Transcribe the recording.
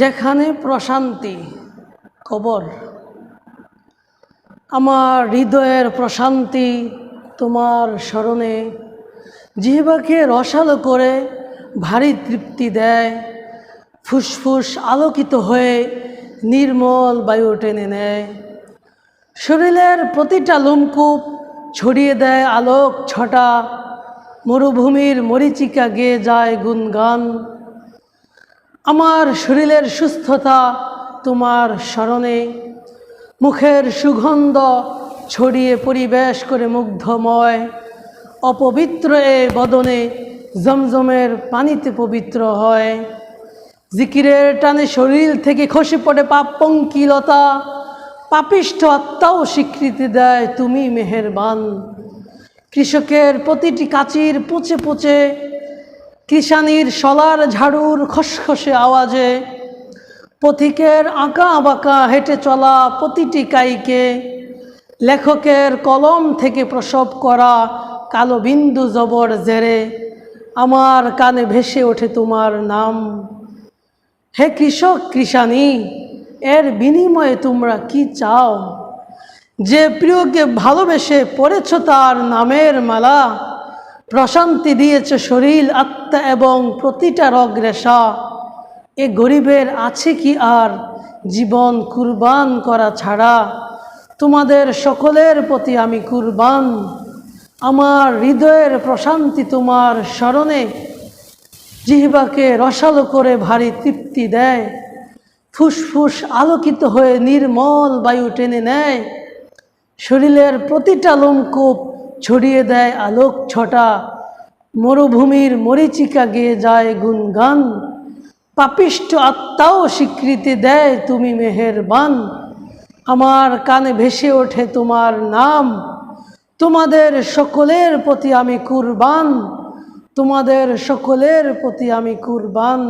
যেখানে প্রশান্তি কবর, আমার হৃদয়ের প্রশান্তি তোমার স্মরণে। জিহ্বাকে রসালো করে ভারী তৃপ্তি দেয়, ফুসফুস আলোকিত হয়ে নির্মল বায়ু টেনে নেয়। শরীরের প্রতিটা লোমকূপ ছড়িয়ে দেয় আলোক ছটা, মরুভূমির মরিচিকা গেয়ে যায় গুনগান আমার শরীরের সুস্থতা তোমার স্মরণে। মুখের সুগন্ধ ছড়িয়ে পরিবেশ করে মুগ্ধময়। অপবিত্র এ বদনে জমজমের পানিতে পবিত্র হয়। জিকিরের টানে শরীর থেকে খসে পড়ে পাপ পঙ্কিলতা। পাপিষ্ঠ আত্মাও স্বীকৃতি দেয় তুমি মেহেরবান। কৃষকের প্রতিটি কাচির পচে পচে কিষানির সলার ঝাড়ুর খসখসে আওয়াজে, পথিকের আঁকা বাঁকা হেঁটে চলা প্রতিটি কাইকে, লেখকের কলম থেকে প্রসব করা কালো বিন্দু জবর জেরে, আমার কানে ভেসে ওঠে তোমার নাম। হে কৃষক কৃষানি এর বিনিময়ে তোমরা কি চাও? যে প্রিয়কে ভালোবেসে পড়েছ তার নামের মালা প্রশান্তি দিয়েছে শরীর, আত্মা এবং প্রতিটা রগ রেশা এ গরিবের আছে কি আর? জীবন কুরবান করা ছাড়া। তোমাদের সকলের প্রতি আমি কুরবান। আমার হৃদয়ের প্রশান্তি তোমার স্মরণে। জিহ্বাকে রসালো করে ভারী তৃপ্তি দেয়। ফুসফুস আলোকিত হয়ে নির্মল বায়ু টেনে নেয়। শরীরের প্রতিটা লোমকূপ ছড়িয়ে দেয় আলোক ছটা। মরুভূমির মরিচিকা গেয়ে যায় গুনগান পাপিষ্ট আত্মাও স্বীকৃতি দেয় তুমি মেহেরবান। আমার কানে ভেসে ওঠে তোমার নাম। তোমাদের সকলের প্রতি আমি কুরবান। তোমাদের সকলের প্রতি আমি কুরবান।